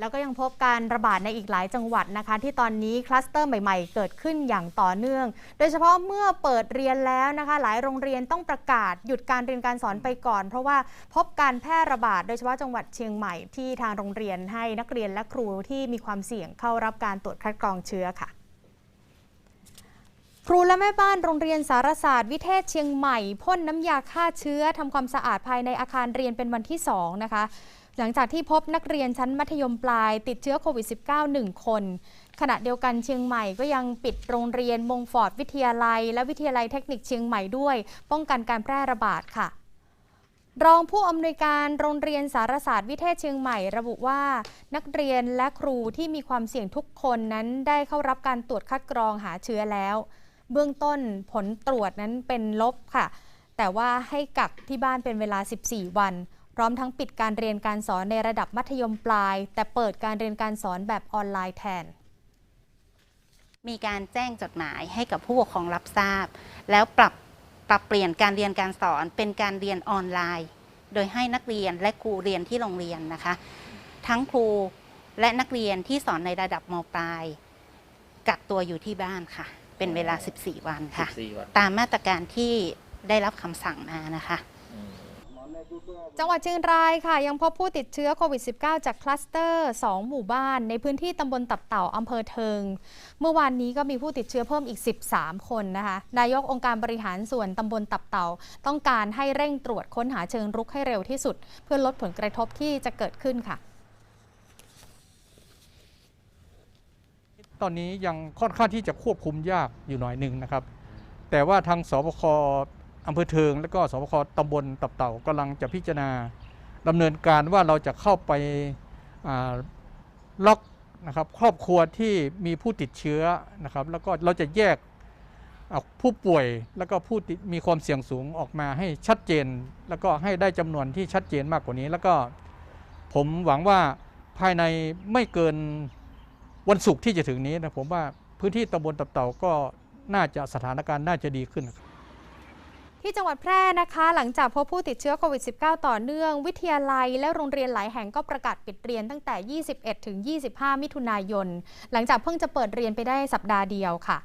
แล้วก็ยังพบการระบาดในอีกหลายจังหวัดนะคะ ที่ตอนนี้คลัสเตอร์ใหม่ๆ เกิดขึ้นอย่างต่อเนื่อง โดยเฉพาะเมื่อเปิดเรียนแล้วนะคะ หลายโรงเรียนต้องประกาศหยุดการเรียนการสอนไปก่อน เพราะว่าพบการแพร่ระบาดโดยเฉพาะจังหวัดเชียงใหม่ที่ทางโรงเรียนให้นักเรียนและครูที่มีความเสี่ยงเข้ารับการตรวจคัดกรองเชื้อค่ะครูและแม่บ้านโรงเรียนสารศาสตร์วิเทศเชียงใหม่พ่นน้ำยาฆ่าเชื้อทำความสะอาดภายในอาคารเรียนเป็นวันที่ 2 นะคะ หลังจากที่พบนักเรียนชั้นมัธยมปลาย ติดเชื้อโควิด -19 1 คน ขณะเดียวกันเชียงใหม่ก็ยังปิดโรงเรียนมงฟอร์ดวิทยาลัย และวิทยาลัยเทคนิคเชียงใหม่ด้วย ป้องกันการแพร่ระบาดค่ะรองผู้อำนวยการโรงเรียนสารศาสตร์วิเทศเชียงใหม่ระบุว่า นักเรียนและครูที่มีความเสี่ยงทุกคนนั้นได้เข้ารับการตรวจคัดกรองหาเชื้อแล้ว เบื้องต้นผลตรวจนั้นเป็นลบค่ะ แต่ว่าให้กักที่บ้านเป็นเวลา 14 วัน พร้อมทั้งปิดการเรียนการสอนในระดับมัธยมปลาย แต่เปิดการเรียนการสอนแบบออนไลน์แทน มีการแจ้งจดหมายให้กับผู้ปกครองรับทราบ แล้วปรับปรับเปลี่ยนการเรียนการสอนเป็นการเรียนออนไลน์ โดยให้นักเรียนและครูเรียนที่โรงเรียนนะคะ ทั้งครูและนักเรียนที่สอนในระดับมปลายกักตัวอยู่ที่บ้านค่ะ เป็นเวลา 14 วันค่ะ14วันตามมาตรการที่ได้รับคำสั่งมานะคะอืม จังหวัดเชียงรายค่ะ ยังพบผู้ติดเชื้อโควิด -19 จากคลัสเตอร์ 2 หมู่บ้าน ในพื้นที่ตำบลตับเต่าอำเภอเทิง เมื่อวานนี้ก็มีผู้ติดเชื้อเพิ่มอีก 13 คนนะคะ นายกองค์การบริหารส่วนตำบลตับเต่า ต้องการให้เร่งตรวจค้นหาเชิงรุกให้เร็วที่สุด เพื่อลดผลกระทบที่จะเกิดขึ้นค่ะตอนนี้ยังค่อนข้างที่จะควบคุมยากอยู่หน่อยหนึ่งนะครับ แต่ว่าทางสบค อำเภอเทิง และก็สบคตำบลตับเต่ากำลังจะพิจารณาดำเนินการว่าเราจะเข้าไปาล็อกนะครับครอบครัวที่มีผู้ติดเชื้อนะครับ แล้วก็เราจะแยกผู้ป่วยแล้วก็ผู้ติดมีความเสี่ยงสูงออกมาให้ชัดเจน แล้วก็ให้ได้จำนวนที่ชัดเจนมากกว่านี้ แล้วก็ผมหวังว่าภายในไม่เกินวันศุกร์ที่จะถึงนี้นะผมว่าพื้นที่ตำบลตับเต่าก็น่าจะสถานการณ์น่าจะดีขึ้น ที่จังหวัดแพร่นะคะ หลังจากพบผู้ติดเชื้อโควิด -19 ต่อเนื่อง วิทยาลัยและโรงเรียนหลายแห่งก็ประกาศปิดเรียนตั้งแต่ 21 ถึง 25 มิถุนายน หลังจากเพิ่งจะเปิดเรียนไปได้สัปดาห์เดียวค่ะ